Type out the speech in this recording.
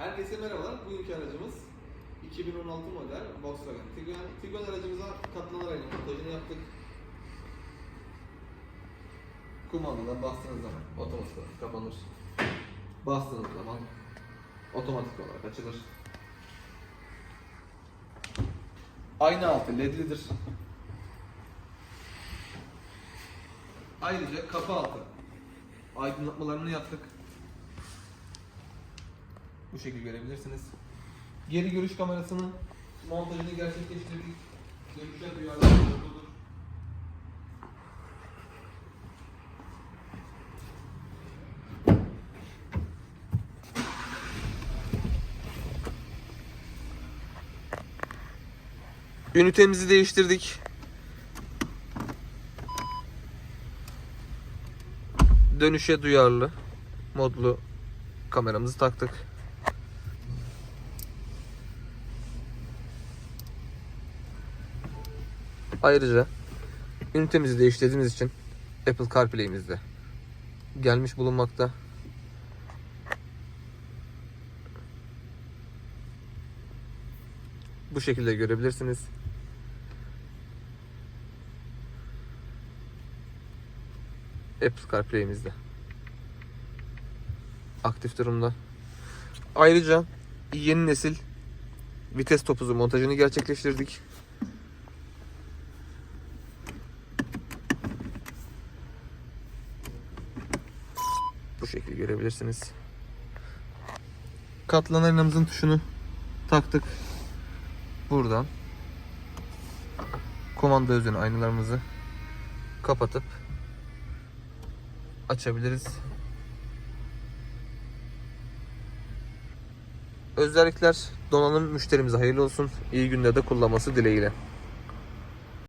Herkese merhabalar. Bugünkü aracımız 2016 model Volkswagen Tiguan. Tiguan aracımıza katlanarak montajını yaptık. Kumandadan bastığınız zaman otomatik olarak kapanır. Bastığınız zaman otomatik olarak açılır. Ayna altı ledlidir. Ayrıca kapı altı aydınlatmalarını yaptık. Bu şekilde görebilirsiniz. Geri görüş kamerasının montajını gerçekleştirdik. Görüşler duyarlı olduğudur. Ünitemizi değiştirdik. Dönüşe duyarlı modlu kameramızı taktık. Ayrıca ünitemizi değiştirdiğimiz için Apple CarPlay'imiz de gelmiş bulunmakta. Bu şekilde görebilirsiniz. Apple CarPlay'imiz de aktif durumda. Ayrıca yeni nesil vites topuzu montajını gerçekleştirdik. Bu şekilde görebilirsiniz. Katlanan aynamızın tuşunu taktık. Buradan komanda üzerine aynalarımızı kapatıp açabiliriz. Özellikler donanım müşterimize hayırlı olsun. İyi günlerde kullanması dileğiyle.